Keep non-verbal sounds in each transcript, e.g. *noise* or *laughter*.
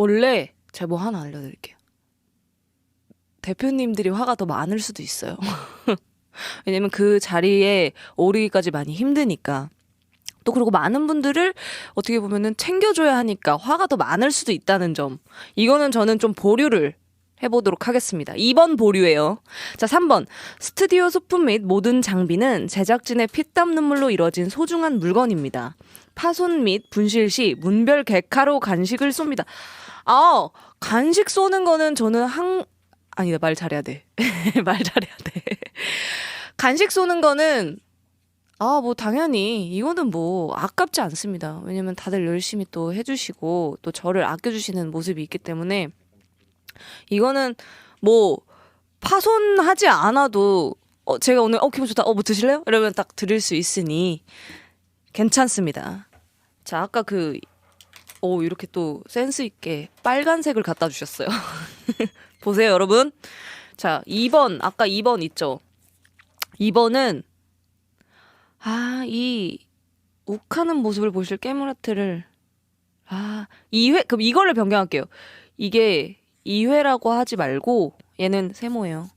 원래 제가 뭐 하나 알려드릴게요. 대표님들이 화가 더 많을 수도 있어요. *laughs* 왜냐면 그 자리에 오르기까지 많이 힘드니까. 또 그리고 많은 분들을 어떻게 보면은 챙겨줘야 하니까 화가 더 많을 수도 있다는 점. 이거는 저는 좀 보류를 해보도록 하겠습니다. 2번 보류예요. 자, 3번. 스튜디오 소품 및 모든 장비는 제작진의 피땀 눈물로 이뤄진 소중한 물건입니다. 파손 및 분실 시 문별 객카로 간식을 쏩니다. 아, 간식 쏘는 거는 저는 항, 아니다, 말 잘해야 돼. *laughs* 말 잘해야 돼. 간식 쏘는 거는 아, 뭐, 당연히, 이거는 뭐, 아깝지 않습니다. 왜냐면 다들 열심히 또 해주시고, 또 저를 아껴주시는 모습이 있기 때문에, 이거는 뭐, 파손하지 않아도, 어, 제가 오늘, 어, 기분 좋다. 어, 뭐 드실래요? 이러면 딱 드릴 수 있으니, 괜찮습니다. 자, 아까 그, 오, 이렇게 또 센스 있게 빨간색을 갖다 주셨어요. *laughs* 보세요, 여러분. 자, 2번, 아까 2번 있죠? 2번은, 아, 이 욱하는 모습을 보실 깨물하트를 아, 2회 그럼 이걸로 변경할게요. 이게 2회라고 하지 말고 얘는 세모예요.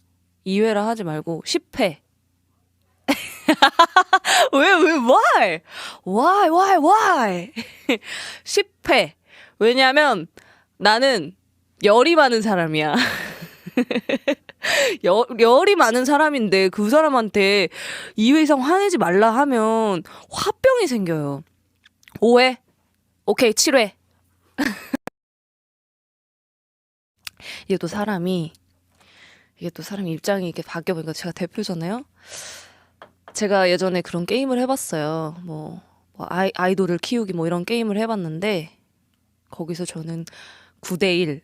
2회라 하지 말고 10회. *laughs* *laughs* 왜, 왜, why? why, why, why? *laughs* 10회. 왜냐면 나는 열이 많은 사람이야. *laughs* 열, 열이 많은 사람인데 그 사람한테 2회 이상 화내지 말라 하면 화병이 생겨요. 5회? 오케이, 7회. 이게 또 사람이, 이게 또 사람 입장이 이렇게 바뀌어보니까 제가 대표잖아요? 제가 예전에 그런 게임을 해봤어요. 뭐, 뭐 아이, 아이돌을 키우기 뭐 이런 게임을 해봤는데, 거기서 저는 9대 1,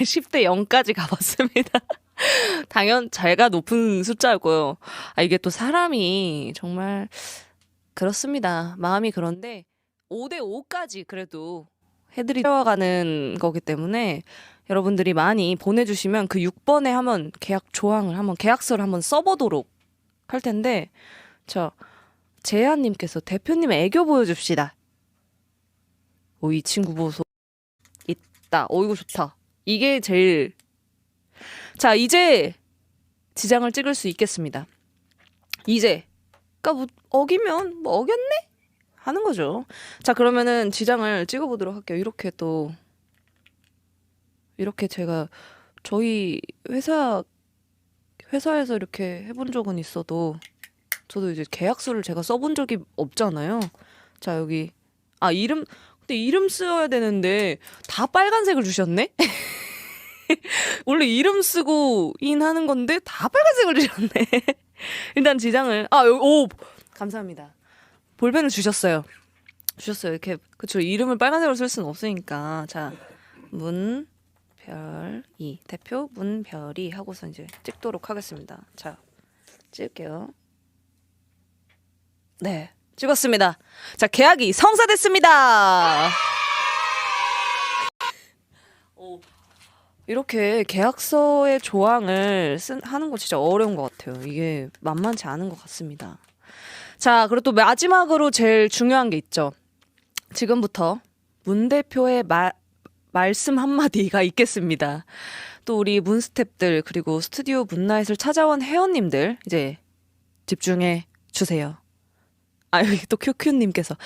10대 0까지 가봤습니다. *laughs* 당연 잘가 높은 숫자고요. 아 이게 또 사람이 정말 그렇습니다. 마음이 그런데 5대 5까지 그래도 해드리려가는 거기 때문에 여러분들이 많이 보내주시면 그 6번에 한번 계약 조항을 한번 계약서를 한번 써보도록 할 텐데 저 재한님께서 대표님 애교 보여줍시다. 오 이 친구 보소 있다. 오 이거 좋다. 이게 제일 자, 이제 지장을 찍을 수 있겠습니다. 이제. 그니까 뭐, 어기면, 뭐, 어겼네? 하는 거죠. 자, 그러면은 지장을 찍어보도록 할게요. 이렇게 또, 이렇게 제가, 저희 회사, 회사에서 이렇게 해본 적은 있어도, 저도 이제 계약서를 제가 써본 적이 없잖아요. 자, 여기, 아, 이름, 근데 이름 써야 되는데, 다 빨간색을 주셨네? *laughs* 원래 이름 쓰고 인 하는 건데 다 빨간색을 주셨네. *laughs* 일단 지장을 아, 여기, 오 감사합니다. 볼펜을 주셨어요. 주셨어요. 이렇게 그쵸 이름을 빨간색으로 쓸 수는 없으니까 자 문 별이 대표 문별이 하고서 이제 찍도록 하겠습니다. 자 찍을게요. 네 찍었습니다. 자 계약이 성사됐습니다. 오. 이렇게 계약서의 조항을 쓴, 하는 거 진짜 어려운 것 같아요. 이게 만만치 않은 것 같습니다. 자, 그리고 또 마지막으로 제일 중요한 게 있죠. 지금부터 문 대표의 마, 말씀 한마디가 있겠습니다. 또 우리 문 스탭들, 그리고 스튜디오 문나잇을 찾아온 회원님들, 이제 집중해 주세요. 아, 여기 또 큐큐님께서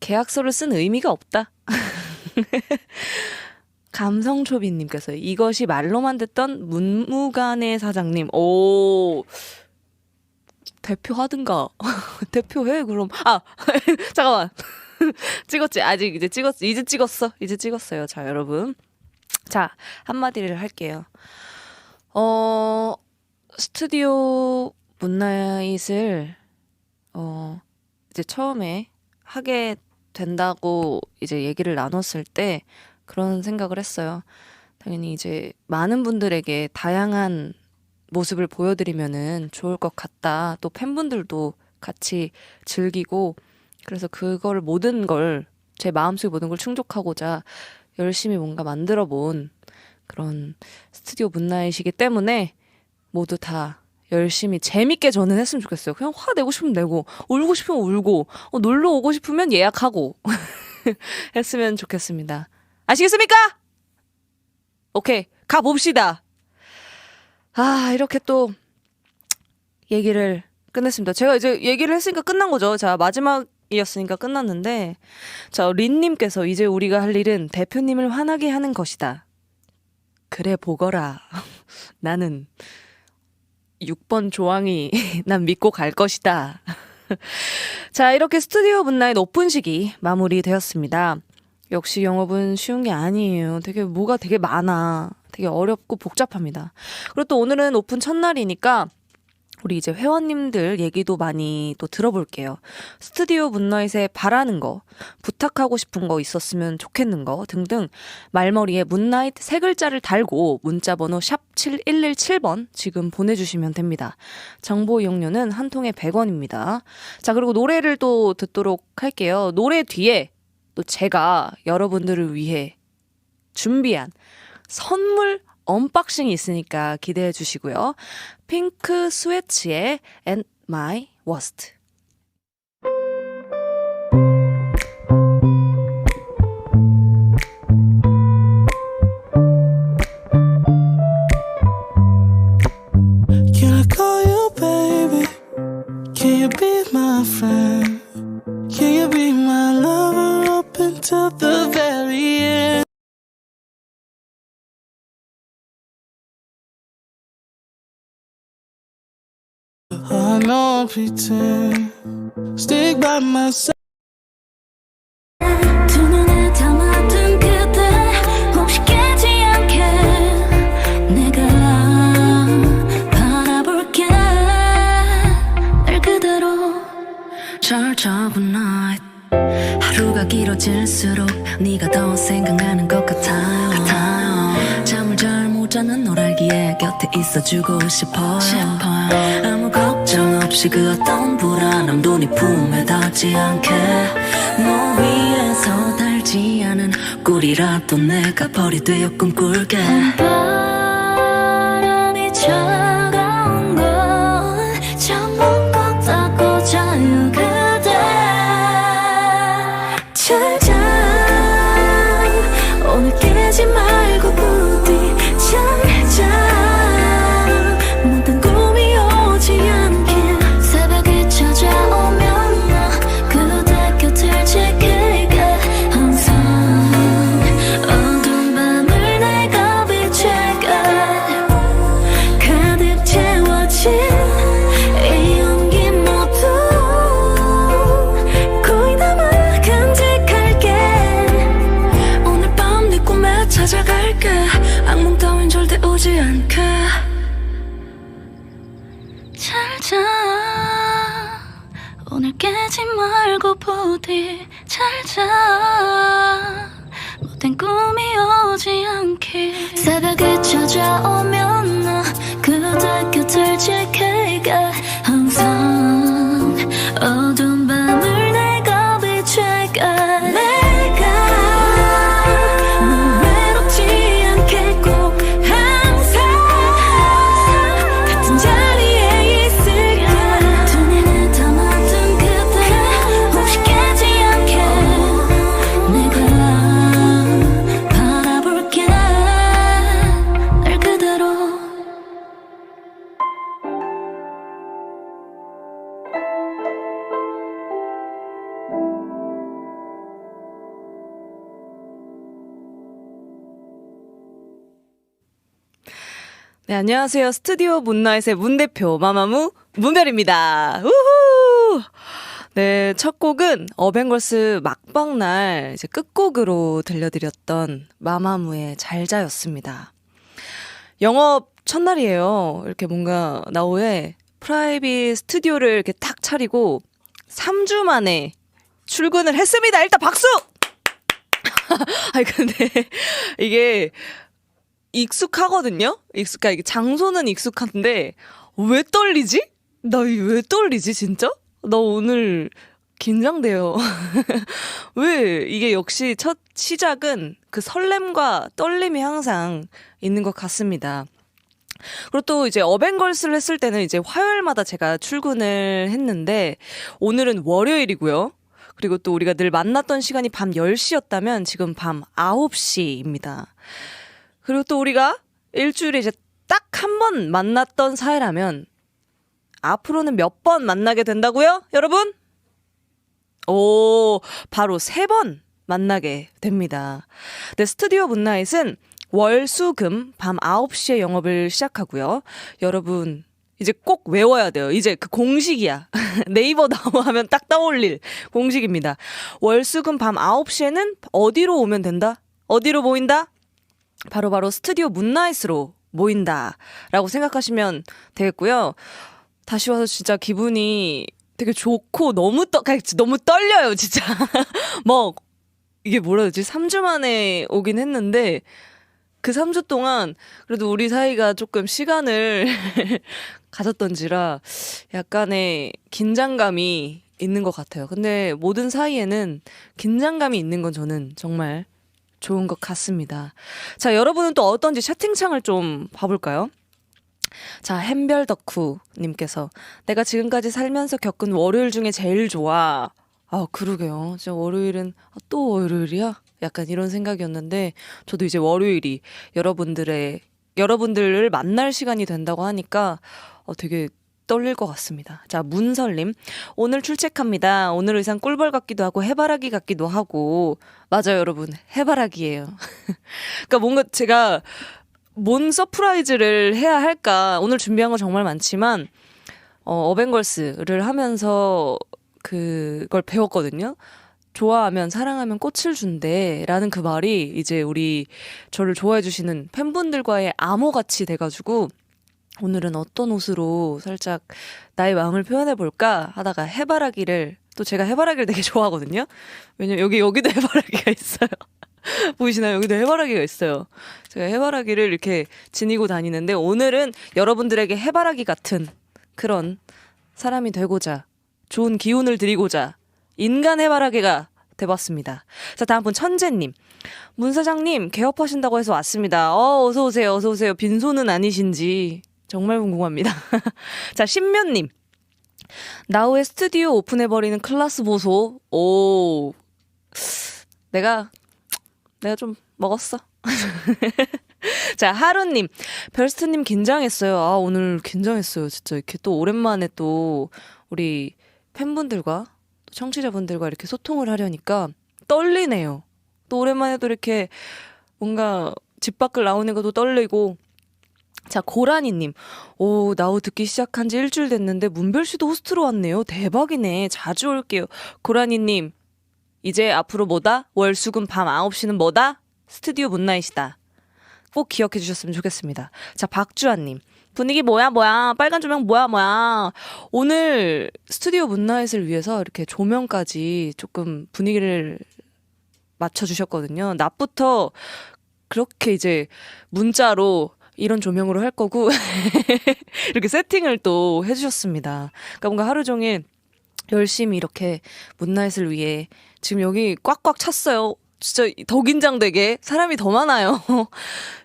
계약서를 쓴 의미가 없다. *laughs* 감성초비님께서 이것이 말로만 듣던 문무간의 사장님. 오 대표 하든가 *laughs* 대표해 그럼 아 *laughs* 잠깐만 *laughs* 찍었지? 아직 이제 찍었 이제 찍었어? 이제 찍었어요. 자 여러분. 자 한마디를 할게요. 어 스튜디오 문나잇을 어 이제 처음에 하게 된다고 이제 얘기를 나눴을 때 그런 생각을 했어요. 당연히 이제 많은 분들에게 다양한 모습을 보여드리면은 좋을 것 같다. 또 팬분들도 같이 즐기고 그래서 그걸 모든 걸 제 마음속의 모든 걸 충족하고자 열심히 뭔가 만들어 본 그런 스튜디오 문나잇이기 때문에 모두 다 열심히 재밌게 저는 했으면 좋겠어요. 그냥 화 내고 싶으면 내고 울고 싶으면 울고 어, 놀러 오고 싶으면 예약하고 *laughs* 했으면 좋겠습니다. 아시겠습니까? 오케이. 가 봅시다. 아, 이렇게 또 얘기를 끝냈습니다. 제가 이제 얘기를 했으니까 끝난 거죠. 자, 마지막 이었으니까 끝났는데. 자, 린님께서 이제 우리가 할 일은 대표님을 화나게 하는 것이다. 그래, 보거라. *laughs* 나는 6번 조항이 *laughs* 난 믿고 갈 것이다. *laughs* 자, 이렇게 스튜디오 문나잇 오픈식이 마무리되었습니다. 역시 영업은 쉬운 게 아니에요. 되게 뭐가 되게 많아. 되게 어렵고 복잡합니다. 그리고 또 오늘은 오픈 첫날이니까 우리 이제 회원님들 얘기도 많이 또 들어볼게요. 스튜디오 문나잇에 바라는 거, 부탁하고 싶은 거 있었으면 좋겠는 거 등등 말머리에 문나잇 세 글자를 달고 문자 번호 샵 7117번 지금 보내주시면 됩니다. 정보 이용료는 한 통에 100원입니다. 자, 그리고 노래를 또 듣도록 할게요. 노래 뒤에 또 제가 여러분들을 위해 준비한 선물 언박싱이 있으니까 기대해 주시고요. 핑크 스웨치의 And My Worst. Can 게날 그대로 철저분 night 하루가 길어질수록 네가 더 생각나는 것 같아요, 같아요. 잠을 잘 못 자는 널 알기에 곁에 있어주고 싶어요, 싶어요. 없이 그 어떤 불안함도 네 품에 닿지 않게. 너 위에서 달지 않은 꿀이라도 내가 벌이 되어 꿈꿀게 지 네, 안녕하세요. 스튜디오 문나잇의 문 대표 마마무 문별입니다. 우후! 네, 첫 곡은 어벤걸스 막방날 이제 끝곡으로 들려드렸던 마마무의 잘자였습니다. 영업 첫날이에요. 이렇게 뭔가 나오에 프라이빗 스튜디오를 이렇게 탁 차리고 3주 만에 출근을 했습니다. 일단 박수! *laughs* 아니, 근데 이게 익숙하거든요? 익숙하, 이게 장소는 익숙한데, 왜 떨리지? 나 왜 떨리지, 진짜? 나 오늘 긴장돼요. *laughs* 왜, 이게 역시 첫 시작은 그 설렘과 떨림이 항상 있는 것 같습니다. 그리고 또 이제 어벤걸스를 했을 때는 이제 화요일마다 제가 출근을 했는데, 오늘은 월요일이고요. 그리고 또 우리가 늘 만났던 시간이 밤 10시였다면 지금 밤 9시입니다. 그리고 또 우리가 일주일에 이제 딱 한 번 만났던 사이라면 앞으로는 몇 번 만나게 된다고요? 여러분? 오, 바로 세 번 만나게 됩니다. 네, 스튜디오 문나잇은 월, 수, 금, 밤 9시에 영업을 시작하고요. 여러분, 이제 꼭 외워야 돼요. 이제 그 공식이야. *laughs* 네이버 나오 하면 딱 떠올릴 공식입니다. 월, 수, 금, 밤 9시에는 어디로 오면 된다? 어디로 모인다? 바로바로 바로 스튜디오 문나잇으로 모인다라고 생각하시면 되겠고요. 다시 와서 진짜 기분이 되게 좋고 너무 떠 그냥 너무 떨려요, 진짜. *laughs* 뭐 이게 뭐라 되지? 3주 만에 오긴 했는데 그 3주 동안 그래도 우리 사이가 조금 시간을 *laughs* 가졌던지라 약간의 긴장감이 있는 것 같아요. 근데 모든 사이에는 긴장감이 있는 건 저는 정말 좋은 것 같습니다. 자, 여러분은 또 어떤지 채팅창을 좀 봐볼까요? 자, 햄별 덕후님께서 내가 지금까지 살면서 겪은 월요일 중에 제일 좋아. 아, 그러게요. 진짜 월요일은 아, 또 월요일이야? 약간 이런 생각이었는데 저도 이제 월요일이 여러분들의 여러분들을 만날 시간이 된다고 하니까 어, 되게 떨릴 것 같습니다. 자, 문설님. 오늘 출첵합니다. 오늘 의상 꿀벌 같기도 하고 해바라기 같기도 하고. 맞아요, 여러분. 해바라기예요. *laughs* 그러니까 뭔가 제가 뭔 서프라이즈를 해야 할까. 오늘 준비한 거 정말 많지만, 어, 어벤걸스를 하면서 그걸 배웠거든요. 좋아하면 사랑하면 꽃을 준대 라는 그 말이 이제 우리 저를 좋아해 주시는 팬분들과의 암호같이 돼가지고 오늘은 어떤 옷으로 살짝 나의 마음을 표현해 볼까 하다가 해바라기를 또 제가 해바라기를 되게 좋아하거든요. 왜냐면 여기 여기도 *laughs* 해바라기가 있어요. *laughs* 보이시나요? 여기도 해바라기가 있어요. 제가 해바라기를 이렇게 지니고 다니는데 오늘은 여러분들에게 해바라기 같은 그런 사람이 되고자 좋은 기운을 드리고자 인간 해바라기가 돼봤습니다. 자, 다음 분 천재님. 문 사장님 개업하신다고 해서 왔습니다. 어, 어서 오세요, 어서 오세요. 빈손은 아니신지 정말 궁금합니다. *laughs* 자, 신면님. 나우의 스튜디오 오픈해버리는 클라스 보소. 오. 내가, 내가 좀 먹었어. *laughs* 자, 하루님. 별스트님 긴장했어요. 아, 오늘 긴장했어요. 진짜 이렇게 또 오랜만에 또 우리 팬분들과 또 청취자분들과 이렇게 소통을 하려니까 떨리네요. 또 오랜만에 또 이렇게 뭔가 집 밖을 나오는 것도 떨리고 자, 고라니님. 오, 나우 듣기 시작한 지 일주일 됐는데, 문별 씨도 호스트로 왔네요. 대박이네. 자주 올게요. 고라니님. 이제 앞으로 뭐다? 월, 수, 금, 밤 9시는 뭐다? 스튜디오 문나잇이다. 꼭 기억해 주셨으면 좋겠습니다. 자, 박주환님. 분위기 뭐야, 뭐야. 빨간 조명 뭐야, 뭐야. 오늘 스튜디오 문나잇을 위해서 이렇게 조명까지 조금 분위기를 맞춰주셨거든요. 낮부터 그렇게 이제 문자로 이런 조명으로 할 거고 *laughs* 이렇게 세팅을 또 해주셨습니다. 그러니까 뭔가 하루 종일 열심히 이렇게 문나잇을 위해 지금 여기 꽉꽉 찼어요. 진짜 더 긴장되게 사람이 더 많아요. *laughs*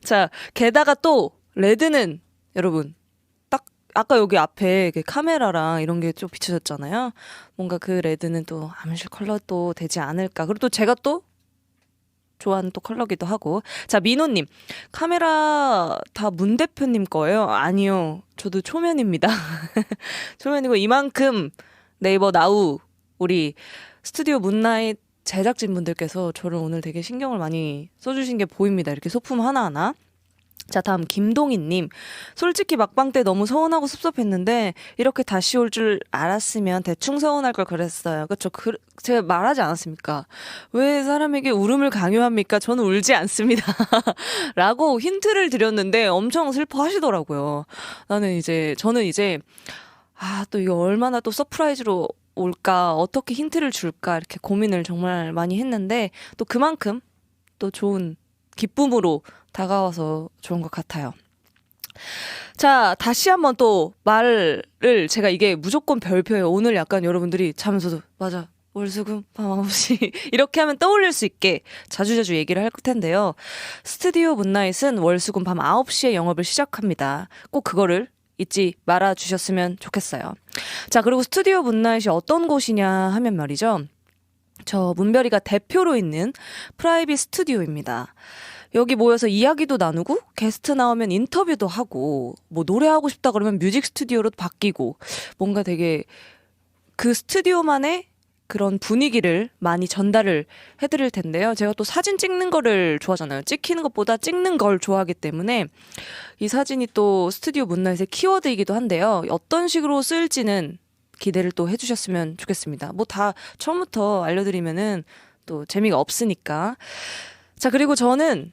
자 게다가 또 레드는 여러분 딱 아까 여기 앞에 그 카메라랑 이런 게 좀 비춰졌잖아요. 뭔가 그 레드는 또 암실 컬러도 되지 않을까. 그리고 또 제가 또 좋아하는 또 컬러기도 하고. 자, 민호님. 카메라 다 문 대표님 거예요? 아니요. 저도 초면입니다. *laughs* 초면이고, 이만큼 네이버 나우, 우리 스튜디오 문나잇 제작진분들께서 저를 오늘 되게 신경을 많이 써주신 게 보입니다. 이렇게 소품 하나하나. 자, 다음 김동희님. 솔직히 막방 때 너무 서운하고 섭섭했는데 이렇게 다시 올 줄 알았으면 대충 서운할 걸 그랬어요. 그렇죠? 그, 제가 말하지 않았습니까? 왜 사람에게 울음을 강요합니까? 저는 울지 않습니다. *laughs* 라고 힌트를 드렸는데 엄청 슬퍼하시더라고요. 나는 이제 저는 이제 아, 또 이거 얼마나 또 서프라이즈로 올까? 어떻게 힌트를 줄까? 이렇게 고민을 정말 많이 했는데 또 그만큼 또 좋은 기쁨으로 다가와서 좋은 것 같아요. 자, 다시 한번 또 말을 제가 이게 무조건 별표예요. 오늘 약간 여러분들이 자면서도 맞아. 월수금 밤 9시 *laughs* 이렇게 하면 떠올릴 수 있게 자주자주 얘기를 할 텐데요. 스튜디오 문나잇은 월수금 밤 9시에 영업을 시작합니다. 꼭 그거를 잊지 말아 주셨으면 좋겠어요. 자, 그리고 스튜디오 문나잇이 어떤 곳이냐 하면 말이죠. 저 문별이가 대표로 있는 프라이빗 스튜디오입니다. 여기 모여서 이야기도 나누고 게스트 나오면 인터뷰도 하고 뭐 노래하고 싶다 그러면 뮤직 스튜디오로 바뀌고 뭔가 되게 그 스튜디오만의 그런 분위기를 많이 전달을 해드릴 텐데요. 제가 또 사진 찍는 거를 좋아하잖아요. 찍히는 것보다 찍는 걸 좋아하기 때문에 이 사진이 또 스튜디오 문화에서의 키워드이기도 한데요. 어떤 식으로 쓰일지는 기대를 또 해주셨으면 좋겠습니다. 뭐 다 처음부터 알려드리면은 또 재미가 없으니까. 자, 그리고 저는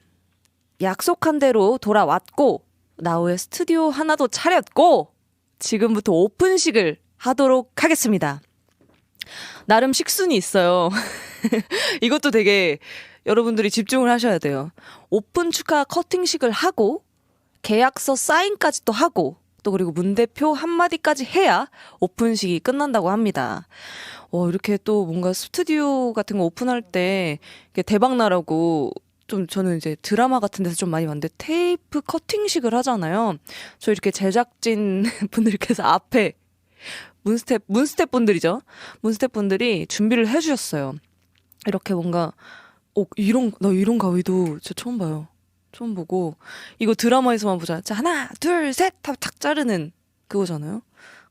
약속한 대로 돌아왔고, 나우의 스튜디오 하나도 차렸고, 지금부터 오픈식을 하도록 하겠습니다. 나름 식순이 있어요. *laughs* 이것도 되게 여러분들이 집중을 하셔야 돼요. 오픈 축하 커팅식을 하고, 계약서 사인까지 또 하고, 또 그리고 문 대표 한마디까지 해야 오픈식이 끝난다고 합니다. 어, 이렇게 또 뭔가 스튜디오 같은 거 오픈할 때 대박 나라고 좀 저는 이제 드라마 같은 데서 좀 많이 봤는데 테이프 커팅식을 하잖아요. 저 이렇게 제작진 *laughs* 분들께서 앞에 문스텝 문스텝 분들이죠. 문스텝 분들이 준비를 해주셨어요. 이렇게 뭔가 어 이런 나 이런 가위도 진짜 처음 봐요. 처음 보고 이거 드라마에서만 보자. 자 하나 둘셋탁 자르는 그거잖아요.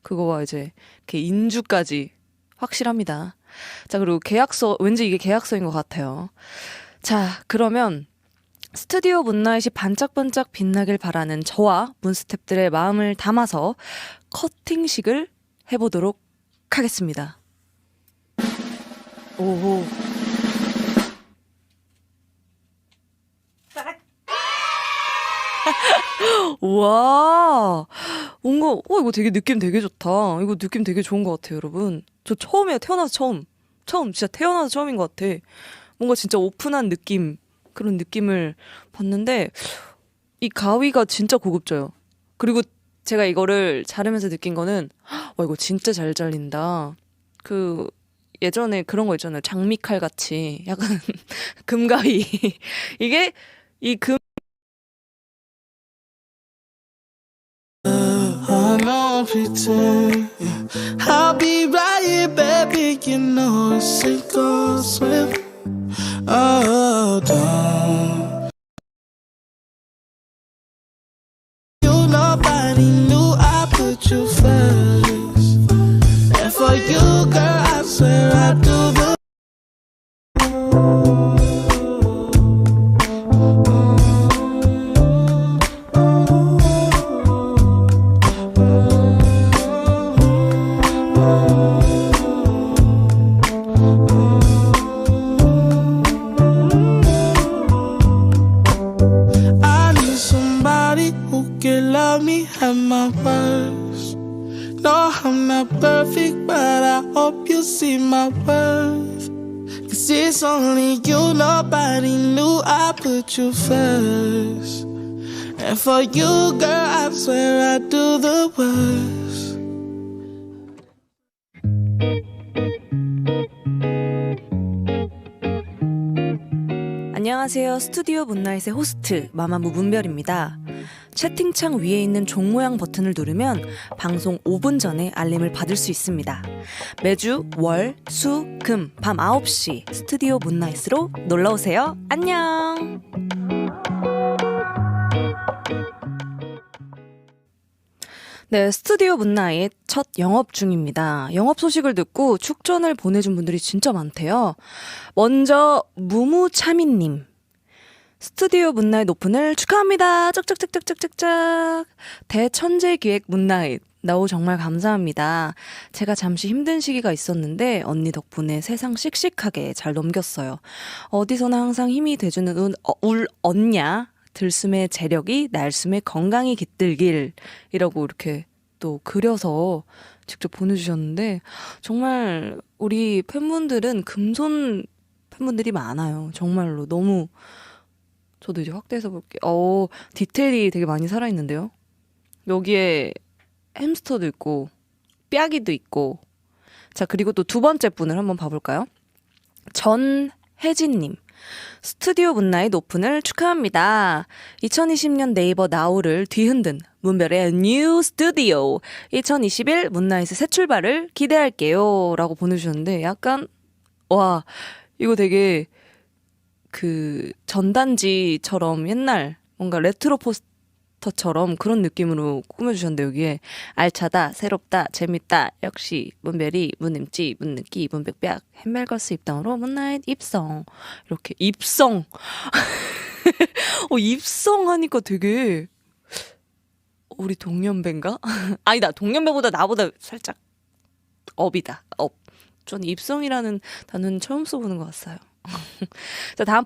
그거와 이제 이렇게 인주까지 확실합니다. 자 그리고 계약서 왠지 이게 계약서인 것 같아요. 자 그러면 스튜디오 문나잇이 반짝반짝 빛나길 바라는 저와 문스탭들의 마음을 담아서 커팅식을 해보도록 하겠습니다. 오호. 와, 뭔가, 어, 이거 되게 느낌 되게 좋다. 이거 느낌 되게 좋은 것 같아요, 여러분. 저 처음이에요, 태어나서 처음. 처음, 진짜 태어나서 처음인 것 같아. 뭔가 진짜 오픈한 느낌, 그런 느낌을 봤는데, 이 가위가 진짜 고급져요. 그리고 제가 이거를 자르면서 느낀 거는, 와, 이거 진짜 잘 잘린다. 그, 예전에 그런 거 있잖아요. 장미칼 같이. 약간 *laughs* 금가위. *laughs* 이게, 이 금, don't pretend. yeah. I'll be right here, baby. You know it's sink or swim. Oh, don't. It's only you, nobody knew I put you first. And for you, girl, I swear I do the worst. 안녕하세요. 스튜디오 문나잇의 호스트 마마무 문별입니다. 채팅창 위에 있는 종 모양 버튼을 누르면 방송 5분 전에 알림을 받을 수 있습니다. 매주 월, 수, 금, 밤 9시 스튜디오 문나잇으로 놀러 오세요. 안녕. 네, 스튜디오 문나잇 첫 영업 중입니다. 영업 소식을 듣고 축전을 보내준 분들이 진짜 많대요. 먼저 무무차미님. 스튜디오 문나잇 오픈을 축하합니다. 쩍쩍쩍쩍쩍쩍. 대천재 기획 문나잇. 나오 정말 감사합니다. 제가 잠시 힘든 시기가 있었는데 언니 덕분에 세상 씩씩하게 잘 넘겼어요. 어디서나 항상 힘이 돼주는 운, 어, 울 언냐 들숨의 재력이 날숨의 건강이 깃들길 이라고 이렇게 또 그려서 직접 보내주셨는데 정말 우리 팬분들은 금손 팬분들이 많아요. 정말로 너무 저도 이제 확대해서 볼게요. 어 디테일이 되게 많이 살아있는데요. 여기에 햄스터도 있고 삐아기도 있고 자 그리고 또 두 번째 분을 한번 봐볼까요? 전혜진님 스튜디오 문나잇 오픈을 축하합니다. 2020년 네이버 나우를 뒤흔든 문별의 뉴 스튜디오 2021 문나잇의 새 출발을 기대할게요. 라고 보내주셨는데 약간 와 이거 되게 그 전단지처럼 옛날 뭔가 레트로 포스터처럼 그런 느낌으로 꾸며주셨는데 여기에 알차다, 새롭다, 재밌다, 역시 문베리, 문임찌, 문느끼, 문백벽, 햄벨거스 입당으로 문나잇 입성 이렇게 입성 *laughs* 어 입성하니까 되게 우리 동년배인가? *laughs* 아니다 동년배보다 나보다 살짝 업이다 업. 전 입성이라는 단어는 처음 써보는 것 같아요. 자 다음